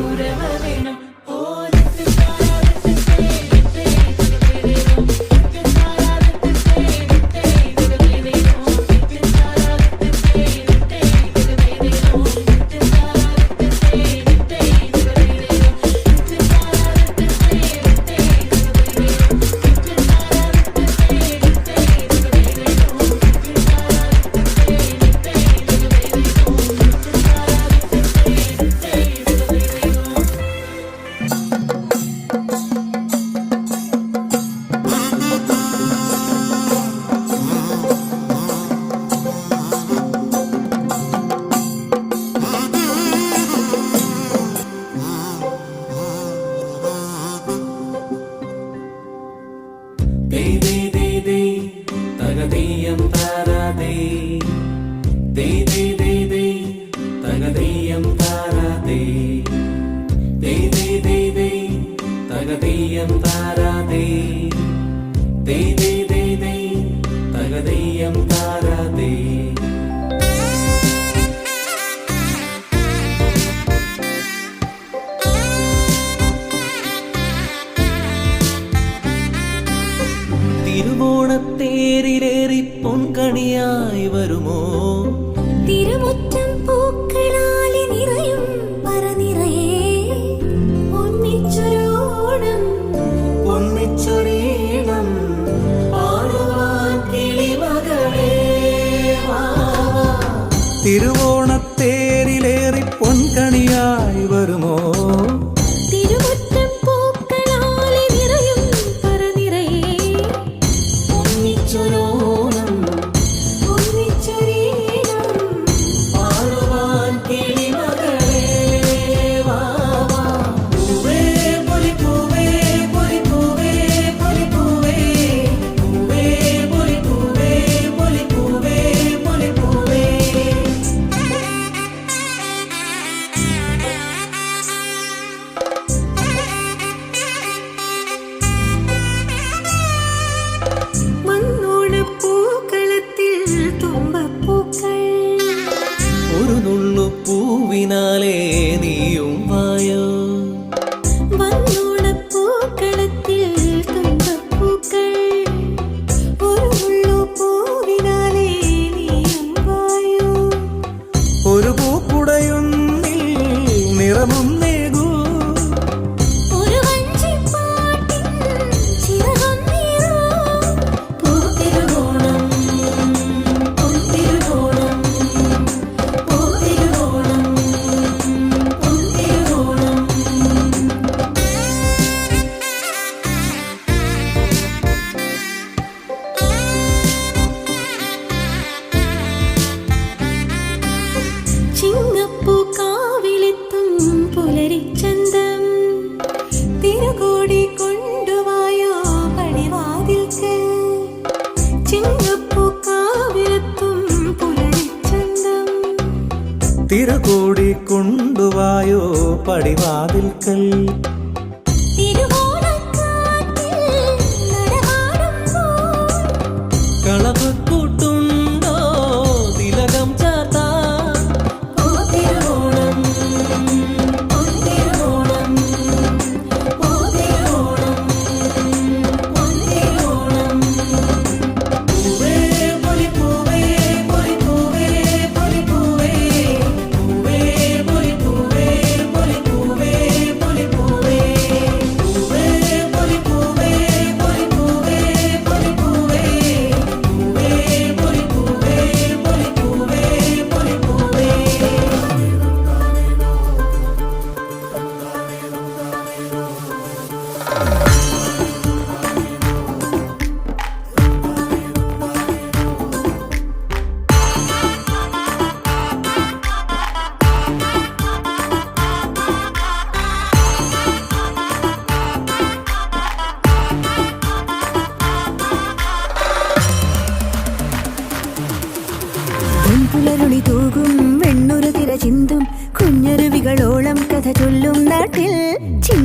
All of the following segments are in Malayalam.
Kuremez തിരുവോണത്തേരിലേറി പൊൻകണിയായി വരുമോ? തിരുമുറ്റം തിരുവോണത്തേരിലേറി പൊൻകണിയായി വരുമോ? ഉടയുന്നിൽ നിറമുന്നേ പേരുകൂടി കൊണ്ടുവായോ പടിവാതിൽക്കൽ.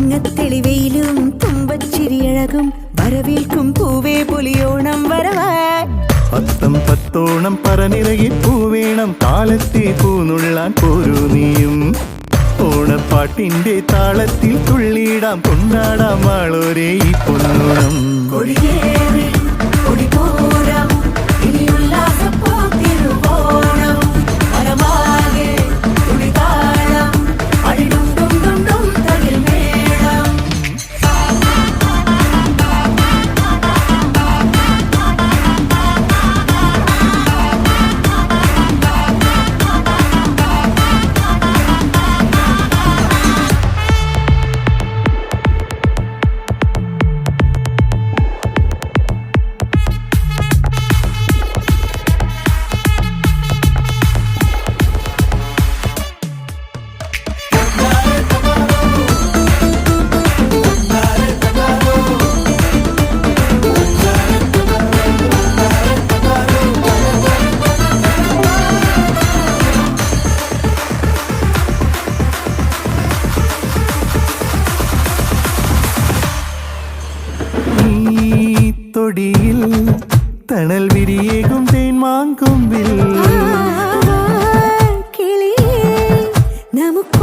തങ്കത്തെളിവയിലും തുമ്പച്ചിരിയഴകും വരവേൽക്കും പൂവേ പൊലിയോണം വരവേ പത്തം പത്തോണം പറനിറകി പൂവേണം കാലത്തെ പൂനുള്ളാൻ പോരൂ നീയും. ഓണപ്പാട്ടിന്റെ താളത്തിൽ തുള്ളിയിടാം കൊണ്ടാടാം ആളോരേ ഈ പൊന്നോണം. ஏகும் தேன் மாங்கும்பில். கிளியே நமக்கு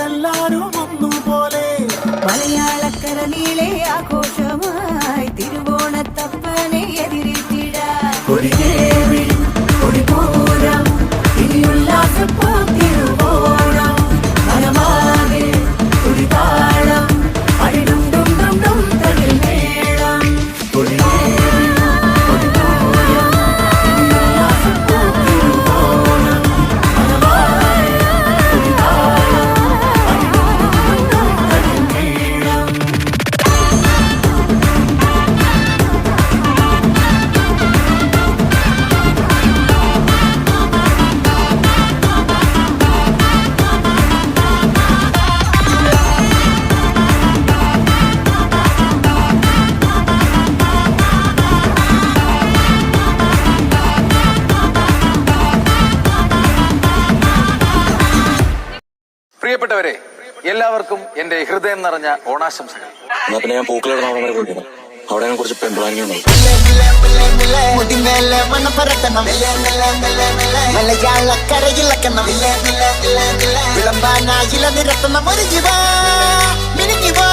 എല്ലാരും ഒന്നുപോലെ. മലയാളക്കര നീളെ ആഘോഷമായി തിരുവോണത്തപ്പനെ എതിരേറ്റിട Yeah. എല്ലാവർക്കും എന്റെ ഹൃദയം നിറഞ്ഞ ഓണാശംസകൾ. പിന്നെ ഞാൻ അവിടെ കുറച്ച് ഒരു ജീവാ മിനുങ്ങിവാ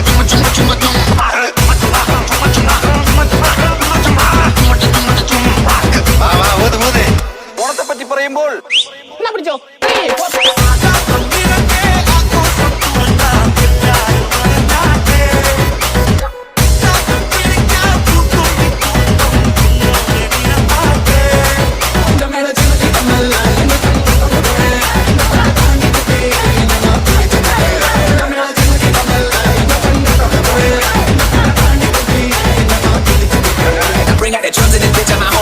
What you trusted this bitch, I'm a